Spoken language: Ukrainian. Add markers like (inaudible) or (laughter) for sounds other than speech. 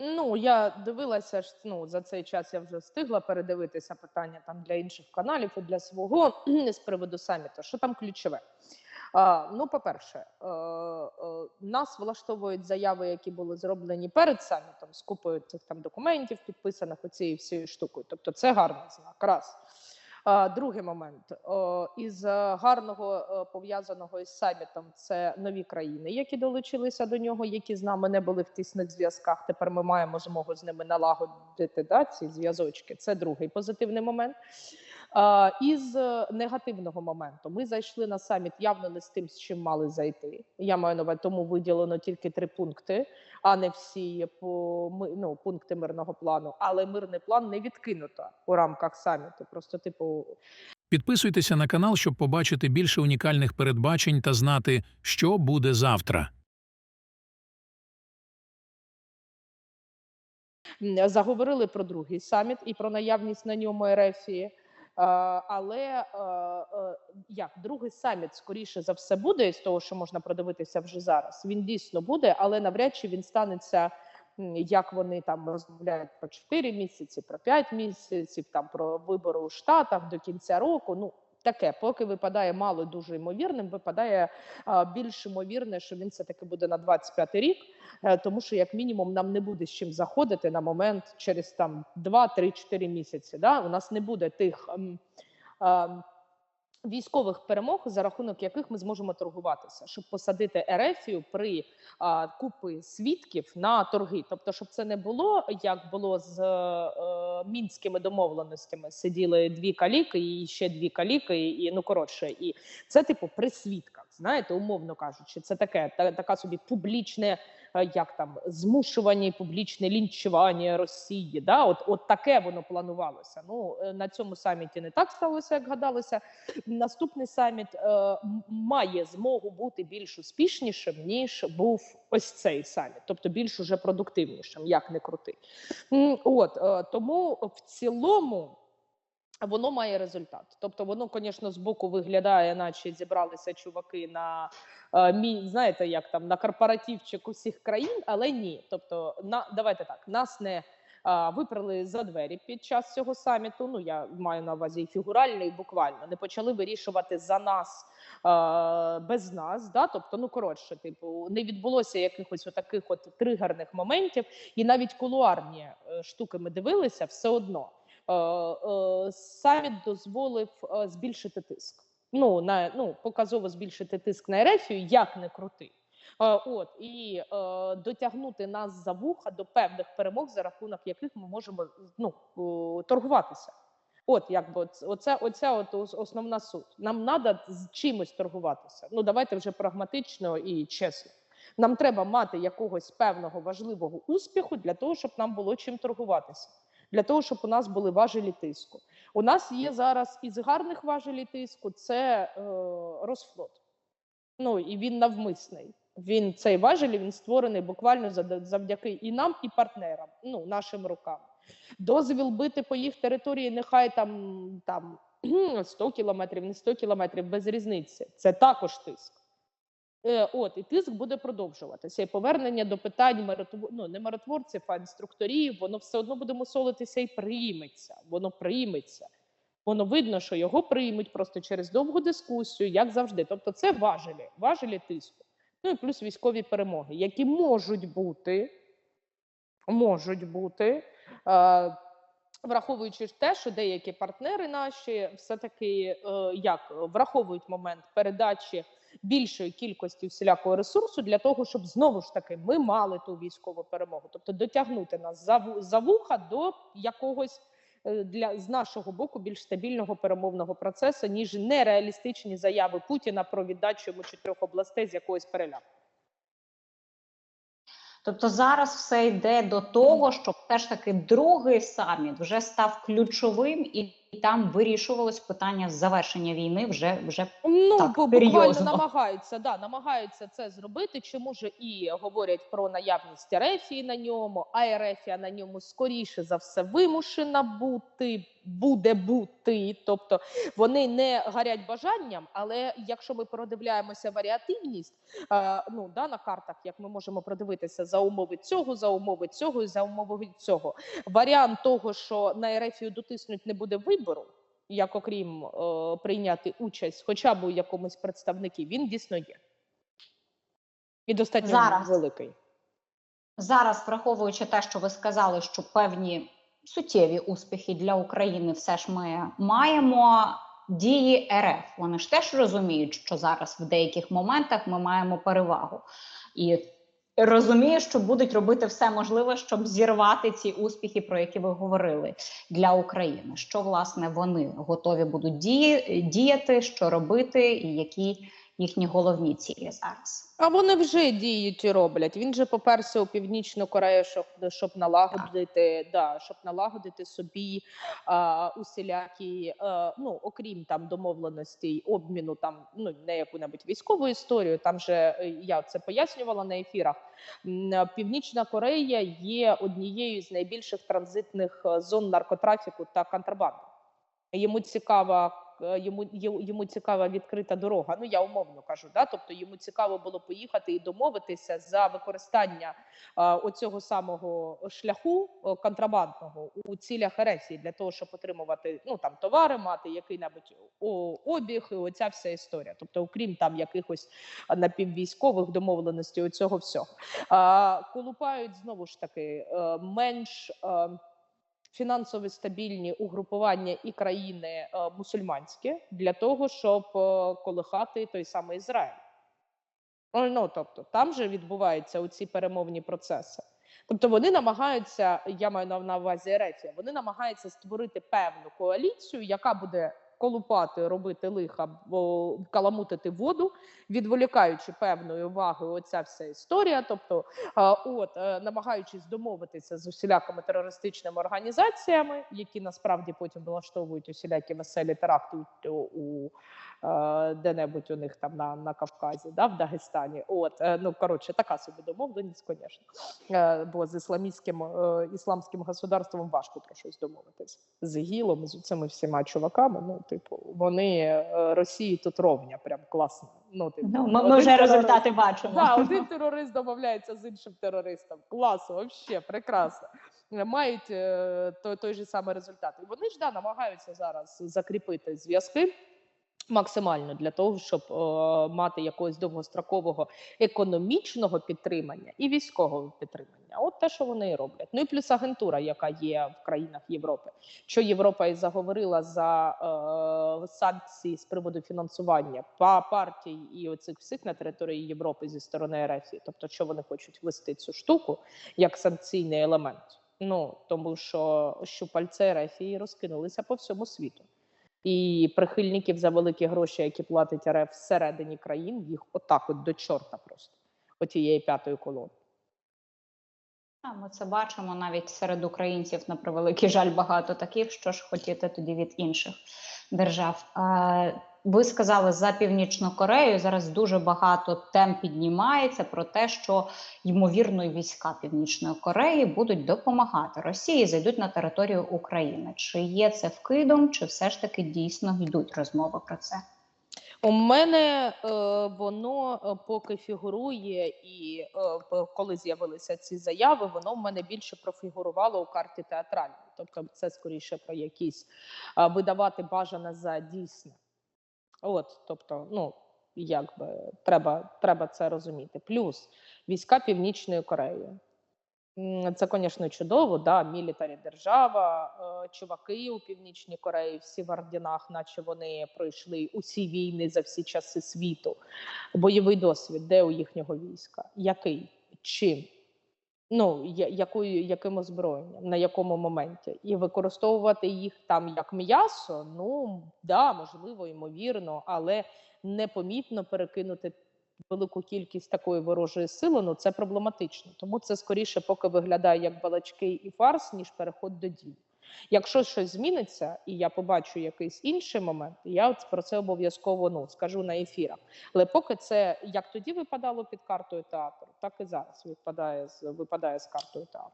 Ну, я дивилася ж, ну, за цей час я вже встигла передивитися питання там для інших каналів і для свого (clears throat) з приводу саміту. Що там ключове? А, ну, по-перше, е, е, нас влаштовують заяви, які були зроблені перед самітом з купою цих там документів, підписаних оцією всією штукою. Тобто, це гарний знак. Раз. Другий момент із е, гарного е, пов'язаного із самітом це нові країни, які долучилися до нього, які з нами не були в тісних зв'язках. Тепер ми маємо змогу з ними налагодити да, ці зв'язочки. Це другий позитивний момент. Із е, негативного моменту ми зайшли на саміт явно не з тим, з чим мали зайти. Я маю на увазі, тому виділено тільки три пункти, а не всі ну, пункти мирного плану. Але мирний план не відкинуто у рамках саміту. Просто типу Підписуйтеся на канал, щоб побачити більше унікальних передбачень та знати, що буде завтра. Заговорили про другий саміт і про наявність на ньому Ерефії. Е, Але е, е, як другий саміт, скоріше за все, буде з того, що можна продивитися вже зараз. Він дійсно буде, але навряд чи він станеться, як вони там розмовляють про 4 місяці, про 5 місяців, там про вибори у Штатах до кінця року. Ну таке, поки випадає мало дуже ймовірним, випадає а, більш ймовірне, що він все таки буде на 25 рік. а, тому що як мінімум нам не буде з чим заходити на момент через там 2-3-4 місяці. Да? У нас не буде тих А, ем, військових перемог, за рахунок яких ми зможемо торгуватися, щоб посадити Ерефію при а, купи свідків на торги. Тобто, щоб це не було як було з е, мінськими домовленостями. Сиділи дві каліки і ще дві каліки, і ну коротше, і це типу при свідках. Знаєте, умовно кажучи, це таке та, така собі публічне е, як там змушування публічне лінчування Росії. Да, от, от таке воно планувалося. Ну е, на цьому саміті не так сталося, як гадалося. Наступний саміт е, має змогу бути більш успішнішим ніж був ось цей саміт, тобто більш уже продуктивнішим, як не крути. От е, тому в цілому. Воно має результат. Тобто, воно, звісно, збоку виглядає, наче зібралися чуваки на е, знаєте, як там на корпоративчик усіх країн, але ні. Тобто, на давайте так, нас не а, виперли за двері під час цього саміту. Ну я маю на увазі і фігурально, і буквально не почали вирішувати за нас а, без нас. Да? Тобто, ну коротше, типу, не відбулося якихось отаких от тригерних моментів, і навіть кулуарні е, штуки ми дивилися все одно. Е, е, саміт дозволив е, збільшити тиск. Ну на ну показово збільшити тиск на Ерефію, як не крути. От і е, дотягнути нас за вуха до певних перемог, за рахунок яких ми можемо ну торгуватися. От якби оц- оце, оця от основна суть. Нам треба з чимось торгуватися. Ну давайте вже прагматично і чесно. Нам треба мати якогось певного важливого успіху для того, щоб нам було чим торгуватися для того, щоб у нас були важелі тиску. У нас є зараз із гарних важелів тиску це е, Росфлот. Ну і він навмисний. Він цей важель він створений буквально завдяки і нам, і партнерам, ну нашим рукам. Дозвіл бити по їх території, нехай там, там (clears throat) 100 кілометрів, не 100 кілометрів, без різниці. Це також тиск. Е, От і тиск буде продовжуватися. І повернення до питань миротвор... ну, не миротворців, а інструкторів, воно все одно буде мусолитися і прийметься. Воно прийметься. Воно видно, що його приймуть просто через довгу дискусію, як завжди. Тобто, це важелі, важелі тиску. Ну і плюс військові перемоги, які можуть бути, можуть бути. Е, Враховуючи те, що деякі партнери наші все-таки е, як враховують момент передачі більшої кількості всілякого ресурсу для того, щоб знову ж таки ми мали ту військову перемогу, тобто дотягнути нас за, за вуха до якогось е, для з нашого боку більш стабільного перемовного процесу, ніж нереалістичні заяви Путіна про віддачу йому чотирьох областей з якогось переляку. Тобто зараз все йде до того, щоб все ж таки другий саміт вже став ключовим і там вирішувалось питання завершення війни вже вже Ну, Так, буквально серйозно. намагаються, да, намагаються це зробити. Чому ж і говорять про наявність Ерефії на ньому, а Ерефія на ньому скоріше за все вимушена бути, буде бути. Тобто вони не гарять бажанням, але якщо ми продивляємося варіативність, е, ну да, на картах, як ми можемо продивитися за умови цього, за умови цього і за умови цього. Варіант того, що на Ерефію дотиснуть не буде вибору як окрім е, прийняти участь хоча б у якомусь представникі, він дійсно є. І достатньо Зараз. великий. зараз, враховуючи те, що ви сказали, що певні суттєві успіхи для України все ж ми маємо. Дії РФ вони ж теж розуміють, що зараз в деяких моментах ми маємо перевагу і розуміють, що будуть робити все можливе, щоб зірвати ці успіхи, про які ви говорили для України. Що власне вони готові будуть діяти, що робити, і які їхні головні цілі зараз. А вони вже діють і роблять. Він же поперся у північну Корею, щоб, щоб налагодити, да, щоб налагодити собі а, усілякі, а, ну окрім там домовленостей, обміну там ну не яку-небудь військову історію. Там же е, я це пояснювала на ефірах. Е, Північна Корея є однією з найбільших транзитних е, зон наркотрафіку та контрабанди. Йому цікава е, йому ю- йому цікава відкрита дорога. Ну я умовно кажу, да. Тобто йому цікаво було поїхати і домовитися за використання е, оцього самого шляху е, контрабандного у цілях ерефії для того, щоб отримувати ну там товари, мати який-небудь обіг, і оця вся історія. Тобто, окрім там якихось е, напіввійськових домовленостей, оцього всього. А, колупають знову ж таки е, менш. е, Фінансово стабільні угрупування і країни е, мусульманські для того, щоб е, колихати той самий Ізраїль. Ну, тобто, там же відбуваються оці перемовні процеси. Тобто вони намагаються, я маю на увазі Ерефія, вони намагаються створити певну коаліцію, яка буде колупати, робити лиха, каламутити воду, відволікаючи певної уваги оця вся історія. Тобто, от е, намагаючись домовитися з усілякими терористичними організаціями, які насправді потім влаштовують усілякі веселі теракти у, е, де-небудь у них там на, на Кавказі, да, в Дагестані. От е, ну коротше, така собі домовленість, звісно. Бо з ісламістським е, ісламським государством важко про щось домовитись з ІГІЛом, з цими всіма чуваками. Ну, типу, вони е, Росії тут ровня, прям класно. Ну, типу, Ну, ми, ми вже терор... результати бачимо. Да, один терорист домовляється з іншим терористом. Класно, вообще, прекрасно. Мають е, той, той же самий результат. І вони ж да, намагаються зараз закріпити зв'язки максимально для того, щоб е, мати якогось довгострокового економічного підтримання і військового підтримання. От те, що вони і роблять. Ну і плюс агентура, яка є в країнах Європи. Що Європа і заговорила за е, санкції з приводу фінансування па партій і оцих всіх на території Європи зі сторони РФ. Тобто, що вони хочуть ввести цю штуку як санкційний елемент. Ну тому що щупальце РФ розкинулися по всьому світу. І прихильників за великі гроші, які платить РФ всередині країн, їх отак от до чорта просто отієї п'ятої колони. Ми це бачимо навіть серед українців, на превеликий жаль, багато таких, що ж хотіти тоді від інших держав. Ви сказали за Північну Корею. Зараз дуже багато тем піднімається про те, що ймовірно війська Північної Кореї будуть допомагати Росії, зайдуть на територію України. Чи є це вкидом, чи все ж таки дійсно йдуть розмови про це? У мене е, воно е, поки фігурує, і е, коли з'явилися ці заяви, воно в мене більше профігурувало у карті театральній. Тобто, це скоріше про якісь е, видавати бажане за дійсне. От, тобто, ну якби треба, треба це розуміти. Плюс війська Північної Кореї. Це, звісно, чудово, да, мілітарі держава, е, чуваки у Північній Кореї, всі в орденах, наче вони пройшли усі війни за всі часи світу. Бойовий досвід, де у їхнього війська? Який? Чим? Ну, якою, яким озброєнням, на якому моменті? І використовувати їх там як м'ясо, ну да, можливо, ймовірно, але непомітно перекинути велику кількість такої ворожої сили, ну це проблематично. Тому це скоріше поки виглядає як балачки і фарс, ніж переход до дій. Якщо щось зміниться, і я побачу якийсь інший момент, я про це обов'язково ну скажу на ефірах. Але поки це як тоді випадало під картою театру, так і зараз випадає з випадає з картою театру.